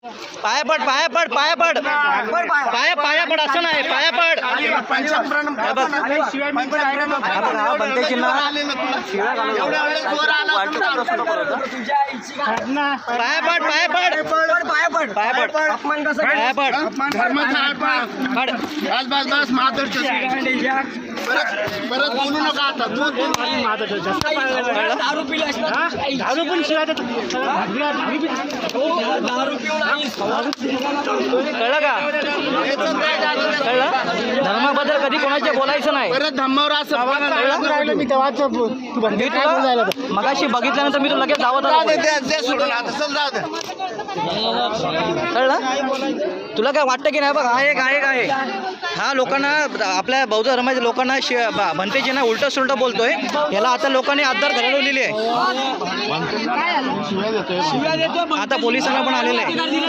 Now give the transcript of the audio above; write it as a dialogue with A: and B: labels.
A: पाया पड़ पाया पड़ पाया पड़ पाया पाया पड़ असं है पाया पड पाया पड पाया पड पाया पड अपमान पड़ पाया पड पड
B: पड़ बस पड़ माधुर पड़ बोलू पड़ आता पड़
C: पिला पड़ पण पड़ दारू पड़
A: कळलं का कळलं धर्माबद्दल कधी कोणाच्या बोलायचं नाही
B: परत धम्मावर
C: मी
A: मगाशी बघितल्यानंतर मी तुला लगेच
B: दावत
A: कळलं तुला काय वाटतं की नाही बघ हा एक आहे का आहे हा लोकांना आपल्या बौद्ध धर्माच्या लोकांना भंतेजी ना उलट सुलट बोलतोय याला आता लोकांनी आधार घडवलेली आहे आता पोलिसांना पण आलेलं आहे